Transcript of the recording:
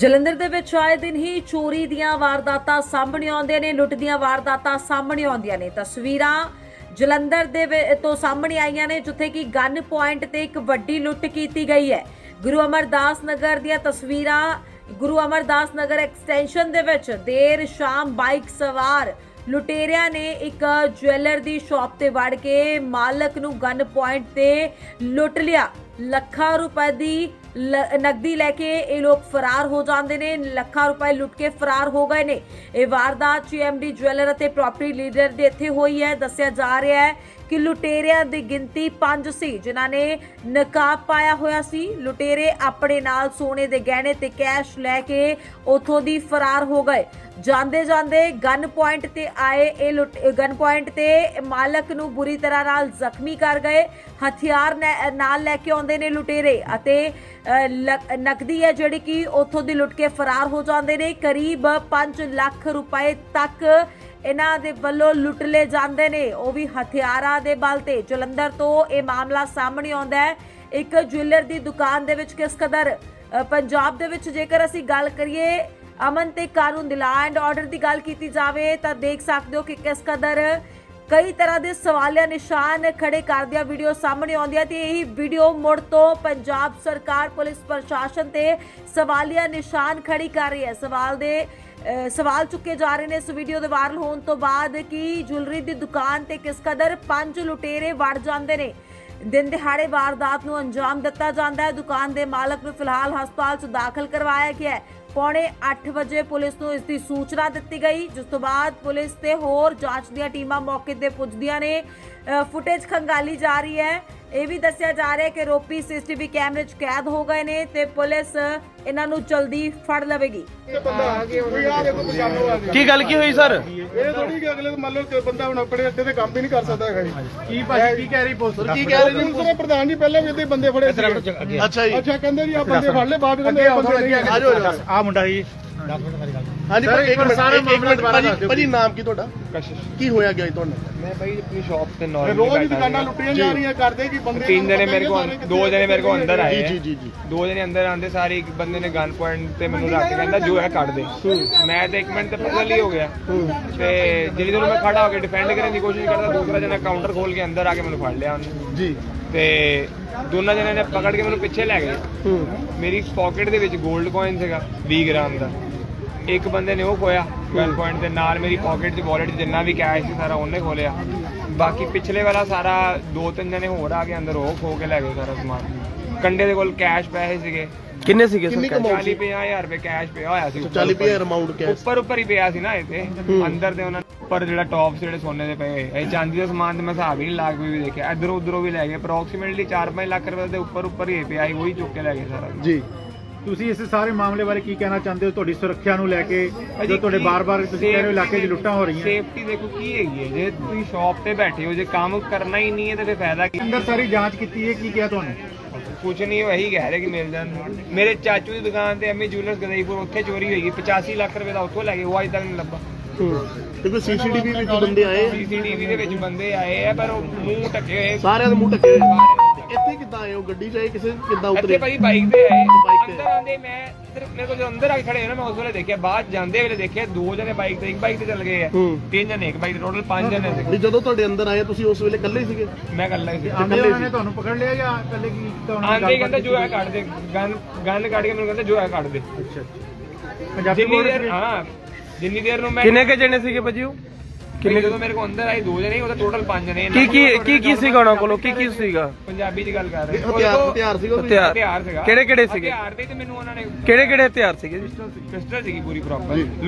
ਜਲੰਧਰ ਦੇ ਵਿੱਚ ਆਏ ਦਿਨ ਹੀ ਚੋਰੀ ਦੀਆਂ ਵਾਰਦਾਤਾਂ ਸਾਹਮਣੇ ਆਉਂਦੀਆਂ ਨੇ, ਲੁੱਟ ਦੀਆਂ ਵਾਰਦਾਤਾਂ ਸਾਹਮਣੇ ਆਉਂਦੀਆਂ ਨੇ। ਤਸਵੀਰਾਂ ਜਲੰਧਰ ਦੇ ਵਿ- ਤੋਂ ਸਾਹਮਣੇ ਆਈਆਂ ਨੇ, ਜਿੱਥੇ ਕਿ ਗਨ ਪੁਆਇੰਟ ਤੇ ਇੱਕ ਵੱਡੀ ਲੁੱਟ ਕੀਤੀ ਗਈ ਹੈ। ਗੁਰੂ ਅਮਰਦਾਸ ਨਗਰ ਦੀਆਂ ਤਸਵੀਰਾਂ, ਗੁਰੂ ਅਮਰਦਾਸ ਨਗਰ ਐਕਸਟੈਂਸ਼ਨ ਦੇ ਵਿੱਚ ਦੇਰ ਸ਼ਾਮ ਬਾਈਕ ਸਵਾਰ ਲੁਟੇਰਿਆਂ ਨੇ ਇੱਕ ਜੁਐਲਰ ਦੀ ਸ਼ਾਪ ਤੇ ਵੜ ਕੇ ਮਾਲਕ ਨੂੰ ਗਨ ਪੁਆਇੰਟ ਤੇ ਲੁੱਟ ਲਿਆ। ਲੱਖਾਂ ਰੁਪਏ ਦੀ ਲ- ਨਕਦੀ ਲੈ ਕੇ ਇਹ ਲੋਕ ਫਰਾਰ ਹੋ ਜਾਂਦੇ ਨੇ, ਲੱਖਾਂ ਰੁਪਏ ਲੁੱਟ ਕੇ ਫਰਾਰ ਹੋ ਗਏ ਨੇ। ਇਹ ਵਾਰਦਾਤ ਐਮਡੀ ਜੁਐਲਰ ਅਤੇ ਪ੍ਰਾਪਰਟੀ ਲੀਡਰ ਦੇ ਇੱਥੇ ਹੋਈ ਹੈ। ਦੱਸਿਆ ਜਾ ਰਿਹਾ ਹੈ ਕਿ ਲੁਟੇਰਿਆਂ ਦੀ ਗਿਣਤੀ 5 ਸੀ, ਜਿਨ੍ਹਾਂ ਨੇ ਨਕਾਬ ਪਾਇਆ ਹੋਇਆ ਸੀ। ਲੁਟੇਰੇ ਆਪਣੇ ਨਾਲ ਸੋਨੇ ਦੇ ਗਹਿਣੇ ਤੇ ਕੈਸ਼ ਲੈ ਕੇ ਉਥੋਂ ਦੀ ਫਰਾਰ ਹੋ ਗਏ। ਜਾਂਦੇ ਜਾਂਦੇ ਗਨ ਪੁਆਇੰਟ ਤੇ ਆਏ, ਇਹ ਲੁੱਟ ਗਨ ਪੁਆਇੰਟ ਤੇ ਮਾਲਕ ਨੂੰ ਬੁਰੀ ਤਰ੍ਹਾਂ ਨਾਲ ਜ਼ਖਮੀ ਕਰ ਗਏ। ਹਥਿਆਰ ਨੈ- ਨਾਲ ਲੈ ਕੇ ਆਉਂਦੇ ਨੇ ਲੁਟੇਰੇ ਅਤੇ ਨਕਦੀ ਹੈ ਜਿਹੜੀ ਕਿ ਉੱਥੋਂ ਦੀ ਲੁੱਟ ਕੇ ਫਰਾਰ ਹੋ ਜਾਂਦੇ ਨੇ। ਕਰੀਬ 5 ਲੱਖ ਰੁਪਏ ਤੱਕ ਇਹਨਾਂ ਦੇ ਵੱਲੋਂ ਲੁੱਟ ਲਏ ਜਾਂਦੇ ਨੇ। ਉਹ ਵੀ ਹਥਿਆਰਾਂ ਦੇ ਬਲ ਤੇ। ਜਲੰਧਰ ਤੋਂ ਇਹ ਮਾਮਲਾ ਸਾਹਮਣੇ ਆਉਂਦਾ ਹੈ। ਇੱਕ ਜੁਐਲਰ ਦੀ ਦੁਕਾਨ ਦੇ ਵਿੱਚ ਕਿਸ ਕਦਰ ਪੰਜਾਬ ਦੇ ਵਿੱਚ ਜੇਕਰ ਅਸੀਂ ਗੱਲ ਕਰੀਏ, ਅਮਨ ਤੇ ਕਾਨੂੰਨ ਦੀ ਲਾ ਐਂਡ ਆਰਡਰ ਦੀ ਗੱਲ ਕੀਤੀ ਜਾਵੇ ਤਾਂ ਦੇਖ ਸਕਦੇ ਹੋ ਕਿ ਕਿਸ ਕਦਰ ਕਈ ਤਰ੍ਹਾਂ ਦੇ ਸਵਾਲਿਆ ਨਿਸ਼ਾਨ ਖੜੇ ਕਰਦਿਆਂ ਵੀਡੀਓ ਸਾਹਮਣੇ ਆਉਂਦੀਆਂ ਤੇ ਇਹੀ ਵੀਡੀਓ ਮੁੜ ਤੋਂ ਪੰਜਾਬ ਸਰਕਾਰ, ਪੁਲਿਸ ਪ੍ਰਸ਼ਾਸਨ ਤੇ ਸਵਾਲਿਆ ਨਿਸ਼ਾਨ ਖੜੀ ਕਰ ਰਹੀ ਹੈ। ਸਵਾਲ ਦੇ ਸਵਾਲ ਚੁੱਕੇ ਜਾ ਰਹੇ ਨੇ ਇਸ ਵੀਡੀਓ ਦੇ ਵਾਇਰਲ ਹੋਣ ਤੋਂ ਬਾਅਦ ਕਿ ਜੁਐਲਰੀ ਦੀ ਦੁਕਾਨ ਤੇ ਕਿਸ ਕਦਰ ਪੰਜ ਲੁਟੇਰੇ ਵੜ ਜਾਂਦੇ ਨੇ। ਦਿਨ ਦਿਹਾੜੇ ਵਾਰਦਾਤ ਨੂੰ ਅੰਜਾਮ ਦਿੱਤਾ ਜਾਂਦਾ ਹੈ। ਦੁਕਾਨ ਦੇ ਮਾਲਕ ਨੂੰ ਫਿਲਹਾਲ ਹਸਪਤਾਲ 'ਚ ਦਾਖਲ ਕਰਵਾਇਆ ਗਿਆ ਹੈ। ਪੌਣੇ 8 ਵਜੇ ਪੁਲਿਸ ਨੂੰ ਇਸ ਦੀ ਸੂਚਨਾ ਦਿੱਤੀ ਗਈ, ਜਿਸ ਤੋਂ ਬਾਅਦ ਪੁਲਿਸ ਤੇ ਹੋਰ ਜਾਂਚ ਦੀਆਂ ਟੀਮਾਂ ਮੌਕੇ ਤੇ ਪੁੱਜਦੀਆਂ ਨੇ। ਫੁਟੇਜ ਖੰਗਾਲੀ ਜਾ ਰਹੀ ਹੈ। ਇਹ ਵੀ ਦੱਸਿਆ ਜਾ ਰਿਹਾ ਹੈ ਕਿ ਰੋਪੀ ਸੀਸੀਟੀਵੀ ਕੈਮਰੇ 'ਚ ਕੈਦ ਹੋ ਗਏ ਨੇ ਤੇ ਪੁਲਿਸ ਇਹਨਾਂ ਨੂੰ ਜਲਦੀ ਫੜ ਲਵੇਗੀ। ਕੀ ਗੱਲ ਕੀ ਹੋਈ ਸਰ? ਇਹ ਥੋੜੀ ਕਿ ਅਗਲੇ ਮੰਨ ਲਓ ਕਿ ਬੰਦਾ ਹੁਣ ਆਪਣੇ ਅੱਡੇ ਤੇ ਕੰਮ ਵੀ ਨਹੀਂ ਕਰ ਸਕਦਾ ਹੈਗਾ ਜੀ। ਕੀ ਭਾਜੀ ਕੀ ਕਹਿ ਰਹੀ ਪੁਲਿਸ ਕੀ ਕਹਿ ਰਹੇ ਜੀ ਪੁਲਿਸ ਪ੍ਰਧਾਨ ਜੀ ਪਹਿਲਾਂ ਵੀ ਇਹਦੇ ਬੰਦੇ ਫੜੇ ਸੀ। ਅੱਛਾ ਜੀ। ਅੱਛਾ ਕਹਿੰਦੇ ਜੀ ਆ ਬੰਦੇ ਫੜ ਲਏ ਬਾਅਦ ਵਿੱਚ ਕਹਿੰਦੇ ਆ ਮੁੰਡਾ ਜੀ। ਹਾਂਜੀ ਪਰ ਇੱਕ ਮਿੰਟ ਸਾਰਾ ਮਾਮਲਾ ਦੁਬਾਰਾ ਦੱਸ ਦਿਓ। ਭਾਜੀ ਨਾਮ ਕੀ ਤੁਹਾਡਾ? ਕੀ ਹੋਇਆ ਗਿਆ ਤੁਹਾਨੂੰ? ਮੈਂ ਭਾਈ ਆਪਣੀ ਸ਼ਾਪ ਤੇ ਨਾਰਮਲ ਰੋਜ਼ ਹੀ ਦੁਕਾਨਾਂ ਲੁੱਟੀਆਂ ਜਾ। ਰਹੀਆਂ ਕਰਦੇ ਕਿ ਬੰਦੇ ਤਿੰਨ ਜਣੇ ਮੇਰੇ ਕੋਲ ਦੋ ਜਣੇ ਮੇਰੇ ਕੋਲ ਅੰਦਰ ਆਏ। ਜੀ। ਜੀ ਜੀ। ਦੋ ਜਣੇ ਅੰਦਰ ਆਂਦੇ ਸਾਰੇ ਇੱਕ ਬੰਦੇ ਨੇ ਗਨ ਪੁਆਇੰਟ ਤੇ ਮੈਨੂੰ ਰੱਖ ਕੇ ਕਹਿੰਦਾ ਜੋ ਹੈ ਕੱਢ ਦੇ। ਮੈਂ ਤੇ ਇੱਕ ਮਿੰਟ ਤੇ ਪਗਲ ਹੀ। ਹੋ ਗਿਆ। ਤੇ ਜਿਹੜੀ ਜਦੋਂ ਮੈਂ ਖੜਾ ਹੋ ਕੇ ਡਿਫੈਂਡ ਕਰਨ ਦੀ ਕੋਸ਼ਿਸ਼ ਕਰਦਾ ਦੂਸਰਾ ਜਣਾ ਕਾਊਂਟਰ ਖੋਲ ਕੇ ਅੰਦਰ ਆ ਕੇ ਮੈਨੂੰ ਫੜ ਲਿਆ ਉਹਨੇ। ਜੀ। ਤੇ ਦੋਨਾਂ ਜਣਿਆਂ ਨੇ ਪਕੜ ਕੇ ਮੈਨੂੰ ਪਿੱਛੇ ਲੈ ਗਏ। ਮੇਰੀ ਪਾਕਟ ਦੇ ਵਿੱਚ 골ਡ ਕੋਇਨ ਸੀਗਾ 20 ਗ੍ਰਾਮ ਦਾ। ਇੱਕ ਬੰਦੇ ਨੇ ਉਹ ਖੋਇਆ ਗਨ ਪੁਆਇੰਟ ਦੇ ਨਾਲ ਮੇਰੀ ਪਾਕਟ 'ਚ ਵਾਲਟ 'ਚ ਜਿੰਨਾ ਵੀ ਕੈਸ਼ ਸੀ ਸਾਰਾ ਉਹਨੇ ਖੋਲਿਆ। ਬਾਕੀ ਪਿਛਲੇ ਵਾਲਾ ਸਾਰਾ ਦੋ ਤਿੰਨ ਜਣੇ ਹੋਰ ਆ ਕੇ ਅੰਦਰ ਉਹ ਖੋ ਕੇ ਲੈ ਗਏ ਸਾਰਾ ਸਮਾਨ। ਕੰਡੇ ਦੇ ਕੋਲ ਕੈਸ਼ ਪੈਸੇ ਸੀਗੇ। ਕਿੰਨੇ ਸੀਗੇ ਕਿੰਨੀ ਸਰ 40 ਹਜ਼ਾਰ ਰੁਪਏ ਕੈਸ਼ ਪਿਆ ਹੋਇਆ ਸੀ ਉੱਪਰ 40 ਉੱਪਰ। ਰੁਪਏ ਅਮਾਉਂਟ ਕੈਸ਼ ਉੱਪਰ ਉੱਪਰ ਹੀ ਪਿਆ ਸੀ ਨਾ ਇਹ ਤੇ। ਅੰਦਰ ਦੇ ਉਹਨਾਂ ਨੇ ਉੱਪਰ ਜਿਹੜਾ ਟੌਪ ਜਿਹੜੇ ਸੋਨੇ ਦੇ ਪਏ ਇਹ ਚਾਂਦੀ ਦਾ ਸਮਾਨ ਤੇ ਮੈਂ ਹਿਸਾਬ ਹੀ ਨਹੀਂ ਲਾ ਕੇ ਵੀ ਦੇਖਿਆ। ਇਧਰੋਂ ਉਧਰੋਂ ਵੀ ਲੈ ਗਏ। ਅਪਰੋਕਸੀਮੇਟਲੀ 4-5 ਲੱਖ ਰੁਪਏ ਦੇ ਉੱਪਰ ਉੱਪਰ ਹੀ ਪਿਆ ਸੀ ਉਹੀ ਚੁੱਕ ਕੇ ਲੈ ਗਏ ਸਾਰਾ। ਜੀ। ਤੁਸੀਂ ਇਸ ਸਾਰੇ ਮਾਮਲੇ ਬਾਰੇ ਕੀ ਕਹਿਣਾ ਚਾਹੁੰਦੇ ਹੋ? ਤੁਹਾਡੀ ਸੁਰੱਖਿਆ ਨੂੰ ਲੈ ਕੇ ਜੋ ਤੁਹਾਡੇ ਬਾਰ-ਬਾਰ ਤੁਸੀਂ ਕਹਿ ਰਹੇ ਹੋ ਇਲਾਕੇ 'ਚ ਲੁੱਟਾਂ ਹੋ ਰਹੀਆਂ। ਸੇਫਟੀ ਦੇਖੋ ਕੀ ਹੈਗੀ ਹੈ। ਜੇ ਤੁਸੀਂ ਸ਼ਾਪ ਤੇ ਬੈਠੇ ਹੋ ਜੇ ਕੰਮ ਕਰਨਾ ਹੀ ਨਹੀਂ ਹੈ ਤੇ ਫਿਰ ਫਾਇਦਾ ਕੀ? ਅੰਦਰ ਸਾਰੀ ਜਾਂਚ ਕੀਤੀ ਹੈ ਕੀ ਕਿਹਾ ਤੁਹਾਨੂੰ? ਕੁਝ ਨਹੀਂ ਉਹ ਇਹੀ ਕਹਿ ਰਹੇ ਕਿ ਮਿਲ ਜਾਣ। ਮੇਰੇ ਚਾਚੂ ਦੀ ਦੁਕਾਨ ਤੇ ਐਮੀ ਜੁਐਲਰਸ ਗਦਈਪੁਰ ਉੱਥੇ ਚੋਰੀ ਹੋਈ ਗਈ। 85 ਲੱਖ ਰੁਪਏ ਦਾ ਉੱਥੋਂ ਲੈ ਗਏ ਉਹ ਅਜੇ ਤੱਕ ਨਹੀਂ ਲੱਭਾ। ਦੇਖੋ ਸੀਸੀਟੀਵੀ ਵਿੱਚ ਬੰਦੇ ਆਏ ਸੀਸੀਟੀਵੀ ਦੇ ਵਿੱਚ ਬੰਦੇ ਆਏ ਆ ਪਰ ਉਹ ਮੂੰਹ ਢੱਕੇ ਹੋਏ ਸਾਰਿਆਂ ਦੇ ਮੂੰਹ ਢੱਕੇ ਹੋਏ। ਇੱਥੇ ਕਿੱਦਾਂ ਆਏ ਹੋ? ਗੱਡੀ 'ਚ ਆਏ? ਕਿਸੇ ਕਿੱਦਾਂ ਇੱਥੇ ਉਤਰੇ? ਭਾਈ ਬਾਈਕ ਤੇ ਆਏ। ਬਾਈਕ ਤੇ। ਅੰਦਰ ਆਂਦੇ ਮੈਂ ਇੱਧਰ ਮੇਰੇ ਕੋਲ ਜਦੋਂ ਅੰਦਰ ਆ ਕੇ ਖੜੇ ਹੋਏ ਨਾ ਮੈਂ ਉਸ ਵੇਲੇ ਦੇਖਿਆ ਬਾਅਦ ਜਾਂਦੇ ਵੇਲੇ ਦੇਖਿਆ ਦੋ ਜਣੇ ਬਾਈਕ ਤੇ ਇੱਕ ਬਾਈਕ ਤੇ ਚੱਲ ਗਏ ਆ। ਹੂੰ। ਤਿੰਨ ਜਣੇ ਇੱਕ ਬਾਈਕ ਤੇ ਟੋਟਲ ਪੰਜ ਜਣੇ ਵੀ ਸੀ ਜਦੋਂ ਤੁਹਾਡੇ ਅੰਦਰ ਆਏ ਤੁਸੀਂ ਉਸ ਵੇਲੇ ਇਕੱਲੇ ਹੀ ਸੀਗੇ? ਮੈਂ ਇਕੱਲਾ ਹੀ ਸੀ। ਆਂਦੇ ਉਹਨਾਂ ਨੇ ਤੁਹਾਨੂੰ ਪਕੜ ਲਿਆ ਜਾਂ ਇਕੱਲੇ ਕੀ ਕੀਤਾ ਉਹਨਾਂ ਨੇ ਆਂਦੇ ਕਹਿੰਦਾ ਜੋ ਹੈ? ਕੱਢ ਦੇ ਗਨ ਗਨ ਕੱਢ ਕੇ ਮੈਨੂੰ ਕਹਿੰਦਾ ਜੋ ਹੈ ਕੱਢ ਦੇ। ਅੱਛਾ ਅੱਛਾ। ਪੰਜਾਬੀ ਜਿੰਨੀ ਦੇਰ ਹਾਂ ਜਿੰਨੀ ਦੇਰ ਨੂੰ ਮੈਂ ਕਿੰਨੇ ਕੇ ਜਣੇ ਸੀਗੇ ਭਾਜੀ ਉਹ? ਕਿੰਨੇ ਜਦੋਂ ਮੇਰੇ ਕੋਲ ਅੰਦਰ ਆਏ ਦੋ ਜਣੇ ਉਹਦਾ ਟੋਟਲ ਪੰਜ ਜਣੇ। ਕੀ ਕੀ ਕੀ ਕੀ ਸੀਗਾ ਉਹਨਾਂ ਕੋਲੋਂ? ਕੀ ਕੀ ਸੀਗਾ। ਪੰਜਾਬੀ ਦੀ ਗੱਲ ਕਰ ਰਹੇ ਹਥਿਆਰ ਹਥਿਆਰ ਸੀਗਾ? ਹਥਿਆਰ ਹਥਿਆਰ ਸੀਗਾ। ਕਿਹੜੇ ਕਿਹੜੇ ਸੀਗੇ? ਹਥਿਆਰ ਦੇ ਤੇ ਮੈਨੂੰ ਉਹਨਾਂ ਨੇ ਕਿਹੜੇ ਕਿਹੜੇ ਹਥਿਆਰ ਸੀਗੇ ਜੀ? ਪਿਸਟਲ ਸੀਗੀ ਪੂਰੀ ਪ੍ਰੋਪਰ